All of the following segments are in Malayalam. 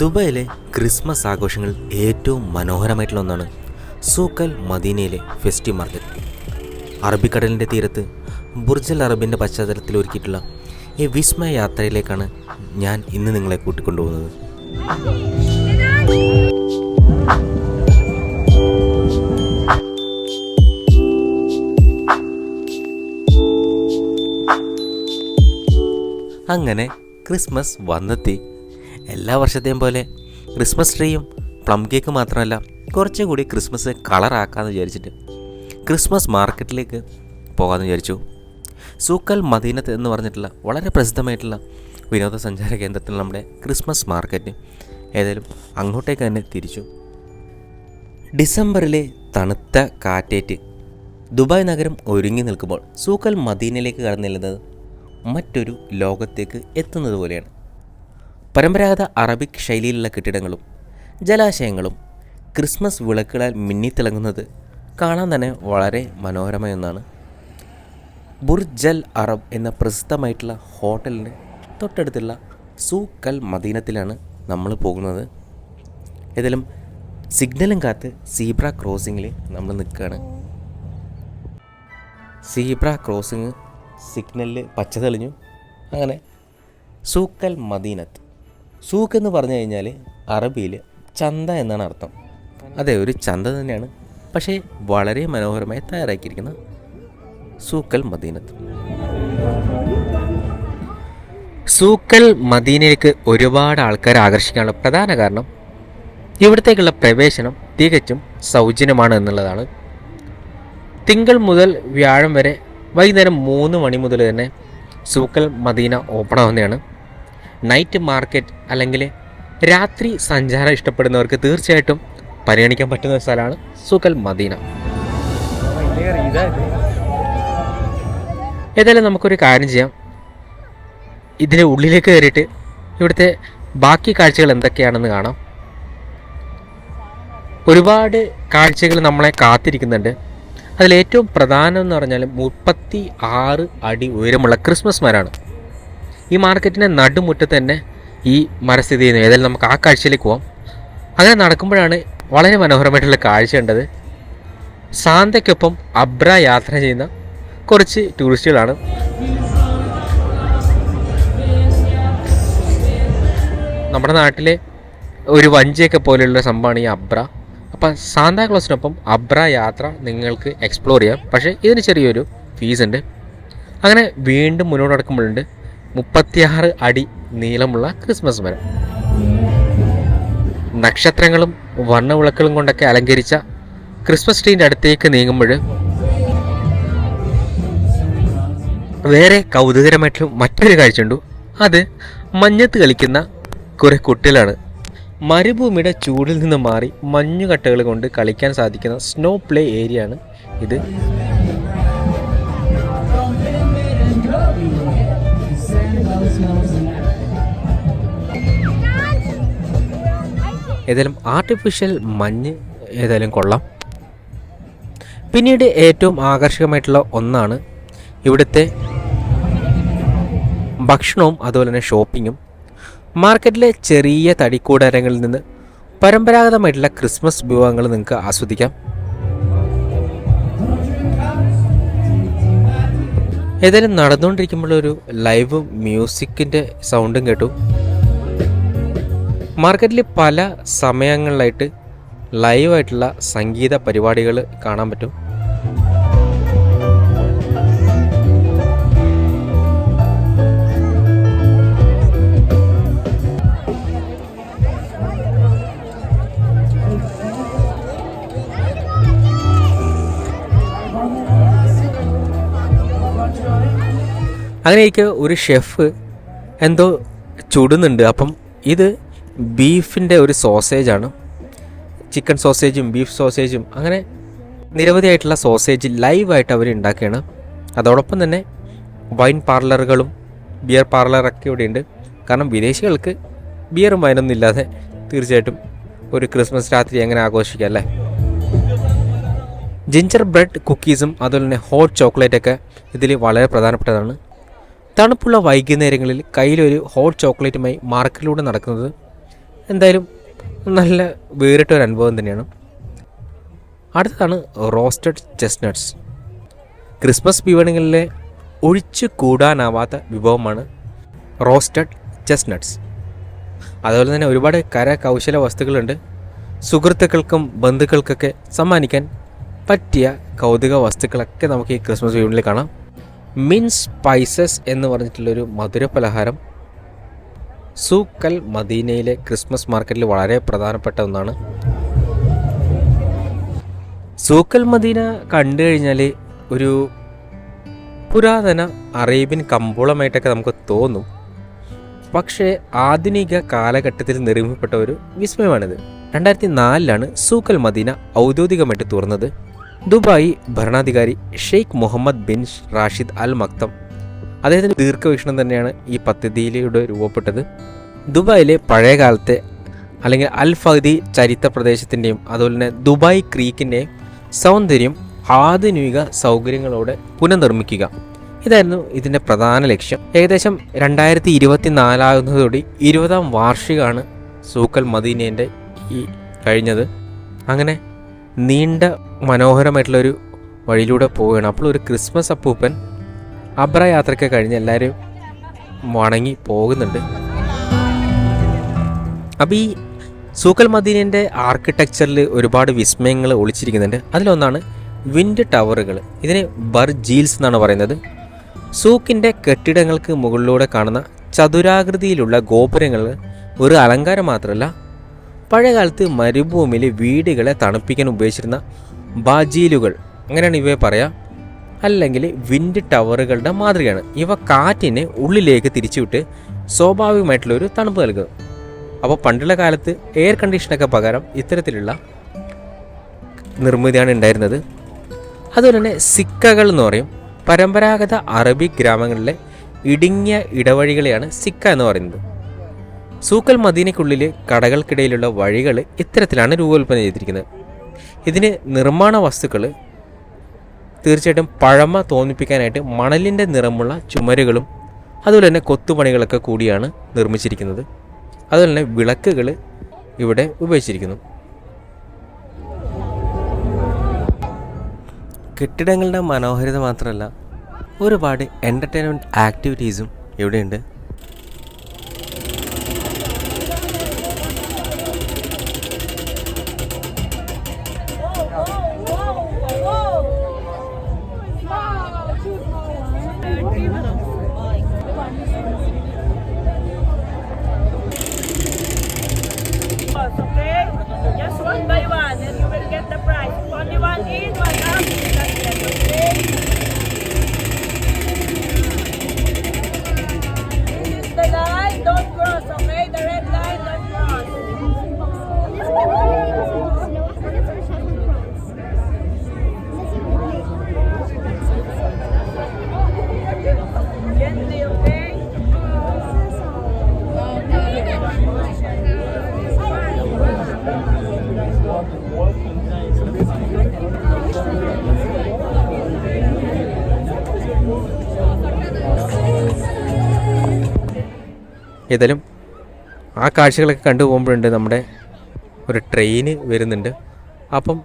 ദുബായിലെ ക്രിസ്മസ് ആഘോഷങ്ങൾ ഏറ്റവും മനോഹരമായിട്ടുള്ള ഒന്നാണ് സൂക്കൽ മദീനയിലെ ഫെസ്റ്റി മാർക്കറ്റ്. അറബിക്കടലിന്റെ തീരത്ത് ബുർജൽ അറബിന്റെ പശ്ചാത്തലത്തിൽ ഒരുക്കിയിട്ടുള്ള ഈ വിസ്മയ യാത്രയിലേക്കാണ് ഞാൻ ഇന്ന് നിങ്ങളെ കൂട്ടിക്കൊണ്ടുപോകുന്നത് അങ്ങനെ ക്രിസ്മസ് വന്നെത്തി. എല്ലാ വർഷത്തെയും പോലെ ക്രിസ്മസ് ട്രീയും പ്ലം കേക്ക് മാത്രമല്ല കുറച്ചുകൂടി ക്രിസ്മസ് കളറാക്കാമെന്ന് വിചാരിച്ചിട്ട് ക്രിസ്മസ് മാർക്കറ്റിലേക്ക് പോകാമെന്ന് വിചാരിച്ചു. സൂക്കൽ മദീനത്ത് എന്ന് പറഞ്ഞിട്ടുള്ള വളരെ പ്രസിദ്ധമായിട്ടുള്ള വിനോദസഞ്ചാര കേന്ദ്രത്തിൽ നമ്മുടെ ക്രിസ്മസ് മാർക്കറ്റ് ഏതായാലും അങ്ങോട്ടേക്ക് തന്നെ തിരിച്ചു. ഡിസംബറിലെ തണുത്ത കാറ്റേറ്റ് ദുബായ് നഗരം ഒരുങ്ങി നിൽക്കുമ്പോൾ സൂക്കൽ മദീനയിലേക്ക് കടന്നിരുന്നത് മറ്റൊരു ലോകത്തേക്ക് എത്തുന്നത് പോലെയാണ്. പരമ്പരാഗത അറബിക് ശൈലിയിലുള്ള കെട്ടിടങ്ങളും ജലാശയങ്ങളും ക്രിസ്മസ് വിളക്കുകളാൽ മിന്നിത്തിളങ്ങുന്നത് കാണാൻ തന്നെ വളരെ മനോഹരമായ ബുർജ് ബുർജൽ അറബ് എന്ന പ്രസിദ്ധമായിട്ടുള്ള ഹോട്ടലിന്റെ തൊട്ടടുത്തുള്ള സൂക്കൽ മദീനത്തിലാണ് നമ്മൾ പോകുന്നത്. ഏതായാലും സിഗ്നലും കാത്ത് സീബ്ര ക്രോസിങ്ങിൽ നമ്മൾ നിൽക്കുകയാണ്. സീബ്ര ക്രോസിങ് സിഗ്നലിൽ പച്ച തെളിഞ്ഞു. അങ്ങനെ സൂക്കൽ മദീനത്ത് സൂക്ക് എന്ന് പറഞ്ഞു കഴിഞ്ഞാൽ അറബിയിൽ ചന്ത എന്നാണ് അർത്ഥം. അതെ ഒരു ചന്ത തന്നെയാണ്. പക്ഷേ വളരെ മനോഹരമായി തയ്യാറാക്കിയിരിക്കുന്ന സൂക്കൽ മദീനത്ത്. സൂക്കൽ മദീനയിലേക്ക് ഒരുപാട് ആൾക്കാരെ ആകർഷിക്കാനുള്ള പ്രധാന കാരണം ഇവിടത്തേക്കുള്ള പ്രവേശനം തികച്ചും സൗജന്യമാണ് എന്നുള്ളതാണ്. തിങ്കൾ മുതൽ വ്യാഴം വരെ വൈകുന്നേരം മൂന്ന് മണി മുതൽ തന്നെ സൂക്കൽ മദീന ഓപ്പൺ ആവുന്നതാണ്. നൈറ്റ് മാർക്കറ്റ് അല്ലെങ്കിൽ രാത്രി സഞ്ചാരം ഇഷ്ടപ്പെടുന്നവർക്ക് തീർച്ചയായിട്ടും പരിഗണിക്കാൻ പറ്റുന്ന ഒരു സ്ഥലമാണ് സുഖൽ മദീന. ഏതായാലും നമുക്കൊരു കാര്യം ചെയ്യാം. ഇതിന്റെ ഉള്ളിലേക്ക് കയറിയിട്ട് ഇവിടുത്തെ ബാക്കി കാഴ്ചകൾ എന്തൊക്കെയാണെന്ന് കാണാം. ഒരുപാട് കാഴ്ചകൾ നമ്മളെ കാത്തിരിക്കുന്നുണ്ട്. അതിലേറ്റവും പ്രധാനം എന്ന് പറഞ്ഞാൽ മുപ്പത്തി ആറ് അടി ഉയരമുള്ള ക്രിസ്മസ് മരമാണ്. ഈ മാർക്കറ്റിന്റെ നടുമുറ്റത്ത് തന്നെ ഈ മരസ്ഥിതി ചെയ്യുന്നു ഏതായാലും നമുക്ക് ആ കാഴ്ചയിലേക്ക് പോവാം. അങ്ങനെ നടക്കുമ്പോഴാണ് വളരെ മനോഹരമായിട്ടുള്ള കാഴ്ച കണ്ടത്. സാന്തയ്ക്കൊപ്പം അബ്ര യാത്ര ചെയ്യുന്ന കുറച്ച് ടൂറിസ്റ്റുകളാണ്. നമ്മുടെ നാട്ടിലെ ഒരു വഞ്ചിയൊക്കെ പോലെയുള്ള സംഭവമാണ് ഈ അബ്ര. അപ്പം സാന്താക്ലോസിനൊപ്പം അബ്ര യാത്ര നിങ്ങൾക്ക് എക്സ്പ്ലോർ ചെയ്യാം. പക്ഷേ ഇതിന് ചെറിയൊരു ഫീസ് ഉണ്ട്. അങ്ങനെ വീണ്ടും മുന്നോട്ട് നടക്കുമ്പോഴുണ്ട് മുപ്പത്തിയാറ് അടി നീളമുള്ള ക്രിസ്മസ് മരം. നക്ഷത്രങ്ങളും വർണവിളക്കുകളും കൊണ്ടൊക്കെ അലങ്കരിച്ച ക്രിസ്മസ് ട്രീന്റെ അടുത്തേക്ക് നീങ്ങുമ്പോൾ വേറെ കൗതുകരമായിട്ടുള്ള മറ്റൊരു കാഴ്ചയുണ്ട്. അത് മഞ്ഞത്ത് കളിക്കുന്ന കുറെ കുട്ടികളാണ്. മരുഭൂമിയുടെ ചൂടിൽ നിന്ന് മാറി മഞ്ഞുകട്ടകൾ കൊണ്ട് കളിക്കാൻ സാധിക്കുന്ന സ്നോ പ്ലേ ഏരിയ ആണ് ഇത്. ഏതായാലും ആർട്ടിഫിഷ്യൽ മഞ്ഞ് ഏതായാലും കൊള്ളാം. പിന്നീട് ഏറ്റവും ആകർഷകമായിട്ടുള്ള ഒന്നാണ് ഇവിടുത്തെ ഭക്ഷണവും അതുപോലെ തന്നെ ഷോപ്പിങ്ങും മാർക്കറ്റിലെ ചെറിയ തടിക്കൂടാരങ്ങളിൽ നിന്ന് പരമ്പരാഗതമായിട്ടുള്ള ക്രിസ്മസ് വിഭവങ്ങൾ നിങ്ങൾക്ക് ആസ്വദിക്കാം. ഏതായാലും നടന്നുകൊണ്ടിരിക്കുമ്പോഴൊരു ലൈവ് മ്യൂസിക്കിന്റെ സൗണ്ടും കേട്ടു. മാർക്കറ്റിൽ പല സമയങ്ങളിലായിട്ട് ലൈവായിട്ടുള്ള സംഗീത പരിപാടികൾ കാണാൻ പറ്റും. അങ്ങനെയൊക്കെ ഒരു ഷെഫ് എന്തോ ചുടുന്നുണ്ട്. അപ്പം ഇത് ബീഫിന്റെ ഒരു സോസേജാണ് ചിക്കൻ സോസേജും ബീഫ് സോസേജും അങ്ങനെ നിരവധിയായിട്ടുള്ള സോസേജ് ലൈവായിട്ട് അവർ ഉണ്ടാക്കുകയാണ്. അതോടൊപ്പം തന്നെ വൈൻ പാർലറുകളും ബിയർ പാർലറൊക്കെ ഇവിടെ ഉണ്ട്. കാരണം വിദേശികൾക്ക് ബിയറും വൈനൊന്നും ഇല്ലാതെ തീർച്ചയായിട്ടും ഒരു ക്രിസ്മസ് രാത്രി എങ്ങനെ ആഘോഷിക്കാം അല്ലേ? ജിഞ്ചർ ബ്രെഡ് കുക്കീസും അതുപോലെ തന്നെ ഹോട്ട് ചോക്ലേറ്റൊക്കെ ഇതിൽ വളരെ പ്രധാനപ്പെട്ടതാണ്. തണുപ്പുള്ള വൈകുന്നേരങ്ങളിൽ കയ്യിലൊരു ഹോട്ട് ചോക്ലേറ്റുമായി മാർക്കറ്റിലൂടെ നടക്കുന്നത് എന്തായാലും നല്ല വേറിട്ട ഒരു അനുഭവം തന്നെയാണ്. അടുത്തതാണ് റോസ്റ്റഡ് ചെസ്റ്റ്നട്ട്സ് ക്രിസ്മസ് വിപണികളിലെ ഒഴിച്ചു കൂടാനാവാത്ത വിഭവമാണ് റോസ്റ്റഡ് ചെസ്റ്റ്നട്ട്സ് അതുപോലെ തന്നെ ഒരുപാട് കരകൗശല വസ്തുക്കളുണ്ട്. സുഹൃത്തുക്കൾക്കും ബന്ധുക്കൾക്കൊക്കെ സമ്മാനിക്കാൻ പറ്റിയ കൗതുക വസ്തുക്കളൊക്കെ നമുക്ക് ഈ ക്രിസ്മസ് വിപണിയിൽ കാണാം. മിൻസ് സ്പൈസസ് എന്ന് പറഞ്ഞിട്ടുള്ളൊരു മധുര പലഹാരം സൂക്കൽ മദീനയിലെ ക്രിസ്മസ് മാർക്കറ്റിൽ വളരെ പ്രധാനപ്പെട്ട ഒന്നാണ്. സൂക്കൽ മദീന കണ്ടു കഴിഞ്ഞാൽ ഒരു പുരാതന അറേബ്യൻ കമ്പോളമായിട്ടൊക്കെ നമുക്ക് തോന്നും. പക്ഷേ ആധുനിക കാലഘട്ടത്തിൽ നിർമ്മിക്കപ്പെട്ട ഒരു വിസ്മയമാണിത്. രണ്ടായിരത്തി നാലിലാണ് സൂക്കൽ മദീന ഔദ്യോഗികമായിട്ട് തുറന്നത്. ദുബായ് ഭരണാധികാരി Sheikh Mohammed bin Rashid Al Maktoum. അദ്ദേഹത്തിന്റെ ദീർഘവീക്ഷണം തന്നെയാണ് ഈ പദ്ധതിയിലൂടെ രൂപപ്പെട്ടത്. ദുബായിലെ പഴയകാലത്തെ അല്ലെങ്കിൽ അൽ ഫഹദി ചരിത്ര പ്രദേശത്തിന്റെയും അതുപോലെ തന്നെ ദുബായ് ക്രീക്കിന്റെയും സൗന്ദര്യം ആധുനിക സൗകര്യങ്ങളോടെ പുനർനിർമ്മിക്കുക. ഇതായിരുന്നു ഇതിന്റെ പ്രധാന ലക്ഷ്യം. ഏകദേശം രണ്ടായിരത്തി ഇരുപത്തി നാലാകുന്നതോടെ ഇരുപതാം വാർഷികമാണ് സൂക്കൽ മദീനേന്റെ ഈ കഴിഞ്ഞത്. അങ്ങനെ നീണ്ട മനോഹരമായിട്ടുള്ളൊരു വഴിയിലൂടെ പോവുകയാണ്. അപ്പോൾ ഒരു ക്രിസ്മസ് അപ്പൂപ്പൻ അബ്ര യാത്രയ്ക്ക് കഴിഞ്ഞ് എല്ലാവരും വണങ്ങി പോകുന്നുണ്ട്. അപ്പോൾ ഈ സൂക്കൽ മദീനന്റെ ആർക്കിടെക്ചറിൽ ഒരുപാട് വിസ്മയങ്ങൾ ഒളിച്ചിരിക്കുന്നുണ്ട്. അതിലൊന്നാണ് വിൻഡ് ടവറുകൾ ഇതിനെ ബർജീൽസ് എന്നാണ് പറയുന്നത്. സൂക്കിന്റെ കെട്ടിടങ്ങൾക്ക് മുകളിലൂടെ കാണുന്ന ചതുരാകൃതിയിലുള്ള ഗോപുരങ്ങൾ ഒരു അലങ്കാരം മാത്രമല്ല പഴയകാലത്ത് മരുഭൂമിയിൽ വീടുകളെ തണുപ്പിക്കാൻ ഉപയോഗിച്ചിരുന്ന ബാജീലുകൾ. അങ്ങനെയാണ് ഇവയെ പറയാം? അല്ലെങ്കിൽ വിൻഡ് ടവറുകളുടെ മാതൃകയാണ്. ഇവ കാറ്റിനെ ഉള്ളിലേക്ക് തിരിച്ചുവിട്ട് സ്വാഭാവികമായിട്ടുള്ള ഒരു തണുപ്പ് നൽകുന്നു അപ്പോൾ പണ്ടുള്ള കാലത്ത് എയർ കണ്ടീഷനൊക്കെ പകരം ഇത്തരത്തിലുള്ള നിർമ്മിതിയാണ് ഉണ്ടായിരുന്നത്. അതുപോലെ തന്നെ സിക്കകൾ എന്ന് പറയും. പരമ്പരാഗത അറബി ഗ്രാമങ്ങളിലെ ഇടുങ്ങിയ ഇടവഴികളെയാണ് സിക്ക എന്ന് പറയുന്നത്. സൂക്കൽ മദീനയ്ക്കുള്ളിൽ കടകൾക്കിടയിലുള്ള വഴികൾ ഇത്തരത്തിലാണ് രൂപകൽപ്പന ചെയ്തിരിക്കുന്നത്. ഇതിന് നിർമ്മാണ വസ്തുക്കൾ തീർച്ചയായിട്ടും പഴമ തോന്നിപ്പിക്കാനായിട്ട് മണലിന്റെ നിറമുള്ള ചുമരുകളും അതുപോലെ തന്നെ കൊത്തുപണികളൊക്കെ കൂടിയാണ് നിർമ്മിച്ചിരിക്കുന്നത്. അതുപോലെ തന്നെ വിളക്കുകൾ ഇവിടെ ഉപയോഗിച്ചിരിക്കുന്നു. കെട്ടിടങ്ങളുടെ മനോഹാരിത മാത്രമല്ല ഒരുപാട് എന്റർടൈൻമെന്റ് ആക്ടിവിറ്റീസും ഇവിടെയുണ്ട്. ഏതായാലും ആ കാഴ്ചകളൊക്കെ കണ്ടു പോകുമ്പോഴുണ്ട് നമ്മുടെ ഒരു ട്രെയിന് വരുന്നുണ്ട്. അപ്പം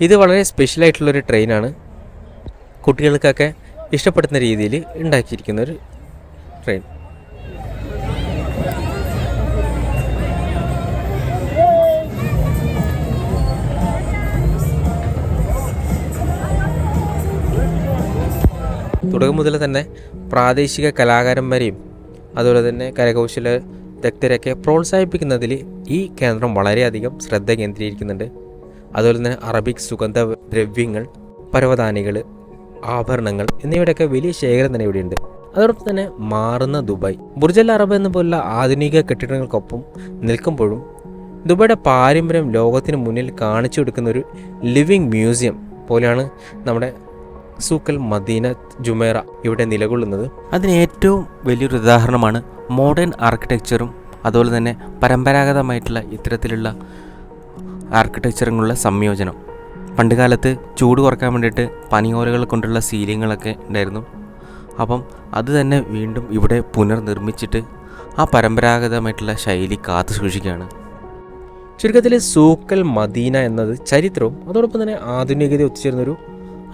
ഇത് വളരെ സ്പെഷ്യലായിട്ടുള്ളൊരു ട്രെയിനാണ്. കുട്ടികൾക്കൊക്കെ ഇഷ്ടപ്പെടുന്ന രീതിയിൽ ഉണ്ടാക്കിയിരിക്കുന്ന ഒരു ട്രെയിൻ തുടക്കം മുതൽ തന്നെ പ്രാദേശിക കലാകാരന്മാരെയും അതുപോലെ തന്നെ കരകൗശല വിദഗ്ധരെയൊക്കെ പ്രോത്സാഹിപ്പിക്കുന്നതിൽ ഈ കേന്ദ്രം വളരെയധികം ശ്രദ്ധ കേന്ദ്രീകരിക്കുന്നുണ്ട്. അതുപോലെ തന്നെ അറബിക് സുഗന്ധ ദ്രവ്യങ്ങൾ പരവതാനികൾ ആഭരണങ്ങൾ എന്നിവയുടെയൊക്കെ വലിയ ശേഖരം തന്നെ ഇവിടെയുണ്ട്. അതോടൊപ്പം തന്നെ മാറുന്ന ദുബായ്. ബുർജൽ അറബ് എന്ന പോലുള്ള ആധുനിക കെട്ടിടങ്ങൾക്കൊപ്പം നിൽക്കുമ്പോഴും ദുബായുടെ പാരമ്പര്യം ലോകത്തിന് മുന്നിൽ കാണിച്ചു കൊടുക്കുന്ന ഒരു ലിവിങ് മ്യൂസിയം പോലെയാണ് നമ്മുടെ സൂക്കൽ മദീന ജുമേറ ഇവിടെ നിലകൊള്ളുന്നത്. അതിന് ഏറ്റവും വലിയൊരു ഉദാഹരണമാണ് മോഡേൺ ആർക്കിടെക്ചറും അതുപോലെ തന്നെ പരമ്പരാഗതമായിട്ടുള്ള ഇത്തരത്തിലുള്ള ആർക്കിടെക്ചറുകളുടെ സംയോജനം. പണ്ടുകാലത്ത് ചൂട് കുറയ്ക്കാൻ വേണ്ടിയിട്ട് പനിയോലകൾ കൊണ്ടുള്ള സീലിങ്ങുകളൊക്കെ ഉണ്ടായിരുന്നു. അപ്പം അത് തന്നെ വീണ്ടും ഇവിടെ പുനർനിർമ്മിച്ചിട്ട് ആ പരമ്പരാഗതമായിട്ടുള്ള ശൈലി കാത്തു സൂക്ഷിക്കുകയാണ്. ചുരുക്കത്തിൽ സൂക്കൽ മദീന എന്നത് ചരിത്രവും അതോടൊപ്പം തന്നെ ആധുനികത ഒത്തുചേരുന്നൊരു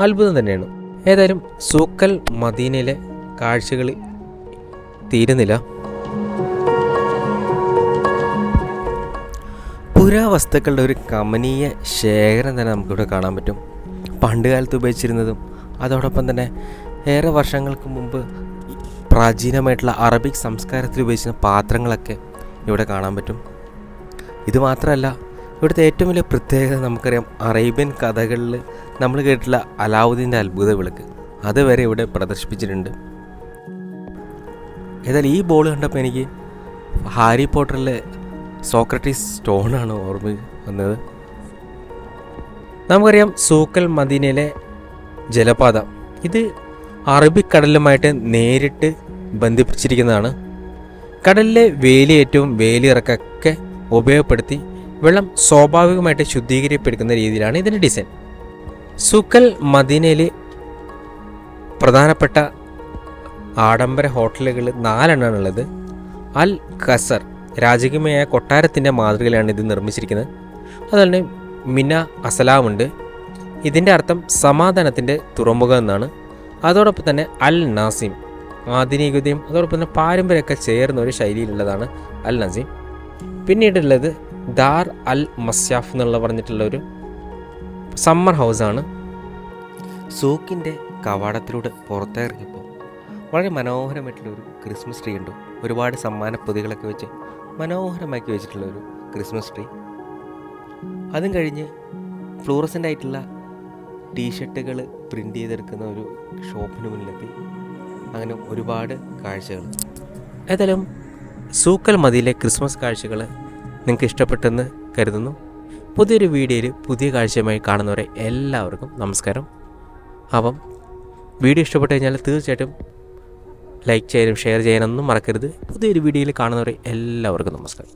അത്ഭുതം തന്നെയാണ്. ഏതായാലും സൂക്കൽ മദീനയിലെ കാഴ്ചകൾ തീരുന്നില്ല. പുരാവസ്തുക്കളുടെ ഒരു കമനീയ ശേഖരം തന്നെ നമുക്കിവിടെ കാണാൻ പറ്റും. പണ്ട് കാലത്ത് ഉപയോഗിച്ചിരുന്നതും അതോടൊപ്പം തന്നെ ഏറെ വർഷങ്ങൾക്ക് മുമ്പ് പ്രാചീനമായിട്ടുള്ള അറബിക് സംസ്കാരത്തിൽ ഉപയോഗിച്ചിരുന്ന പാത്രങ്ങളൊക്കെ ഇവിടെ കാണാൻ പറ്റും. ഇത് മാത്രമല്ല ഇവിടുത്തെ ഏറ്റവും വലിയ പ്രത്യേകത നമുക്കറിയാം അറേബ്യൻ കഥകളിൽ നമ്മൾ കേട്ടിട്ടുള്ള അലാവുദ്ദീന്റെ അത്ഭുത വിളക്ക്. അതുവരെ ഇവിടെ പ്രദർശിപ്പിച്ചിട്ടുണ്ട്. ഏതായാലും ഈ ബോൾ കണ്ടപ്പോൾ എനിക്ക് ഹാരി പോട്ടറിലെ സോക്രട്ടീസ് സ്റ്റോണാണ് ഓർമ്മ വന്നത്. നമുക്കറിയാം സൂക്കൽ മദീനയിലെ ജലപാത. ഇത് അറബിക്കടലുമായിട്ട് നേരിട്ട് ബന്ധിപ്പിച്ചിരിക്കുന്നതാണ്. കടലിലെ വേലിയേറ്റവും വേലിയിറക്കൊക്കെ ഉപയോഗപ്പെടുത്തി വെള്ളം സ്വാഭാവികമായിട്ട് ശുദ്ധീകരിക്കപ്പെടുക്കുന്ന രീതിയിലാണ് ഇതിന്റെ ഡിസൈൻ. സുക്കൽ മദീനയിൽ പ്രധാനപ്പെട്ട ആഡംബര ഹോട്ടലുകൾ നാലെണ്ണമാണുള്ളത് അൽ ഖസർ രാജകീയമായ കൊട്ടാരത്തിന്റെ മാതൃകയിലാണ് ഇത് നിർമ്മിച്ചിരിക്കുന്നത്. അതുപോലെ തന്നെ മിന അസലാമുണ്ട്. ഇതിന്റെ അർത്ഥം സമാധാനത്തിന്റെ തുറമുഖം എന്നാണ്. അതോടൊപ്പം തന്നെ അൽ നാസിം ആധുനികതയും അതോടൊപ്പം തന്നെ പാരമ്പര്യമൊക്കെ ചേർന്ന ഒരു ശൈലിയിലുള്ളതാണ് അൽ നസീം. പിന്നീടുള്ളത് ദാർ അൽ മസ്യാഫ് എന്നുള്ള പറഞ്ഞിട്ടുള്ള ഒരു സമ്മർ ഹൗസാണ്. സൂക്കിന്റെ കവാടത്തിലൂടെ പുറത്തിറങ്ങിയപ്പോൾ വളരെ മനോഹരമായിട്ടുള്ള ഒരു ക്രിസ്മസ് ട്രീ ഉണ്ട് ഒരുപാട് സമ്മാന പൊതികളൊക്കെ വെച്ച് മനോഹരമാക്കി വെച്ചിട്ടുള്ള ഒരു ക്രിസ്മസ് ട്രീ അതും കഴിഞ്ഞ് ഫ്ലൂറസന്റ് ആയിട്ടുള്ള ടീഷർട്ടുകൾ പ്രിന്റ് ചെയ്തെടുക്കുന്ന ഒരു ഷോപ്പിന് മുന്നിലെത്തി. അങ്ങനെ ഒരുപാട് കാഴ്ചകൾ. ഏതായാലും സൂക്കൽ മതിയിലെ ക്രിസ്മസ് കാഴ്ചകൾ നിങ്ങൾക്ക് ഇഷ്ടപ്പെട്ടെന്ന് കരുതുന്നു. പുതിയൊരു വീഡിയോയിൽ പുതിയ കാഴ്ചയുമായി കാണുന്നവരെ എല്ലാവർക്കും നമസ്കാരം. അപ്പം വീഡിയോ ഇഷ്ടപ്പെട്ട് കഴിഞ്ഞാൽ തീർച്ചയായിട്ടും ലൈക്ക് ചെയ്യാനും ഷെയർ ചെയ്യാനൊന്നും മറക്കരുത്. പുതിയൊരു വീഡിയോയിൽ കാണുന്നവരെ എല്ലാവർക്കും നമസ്കാരം.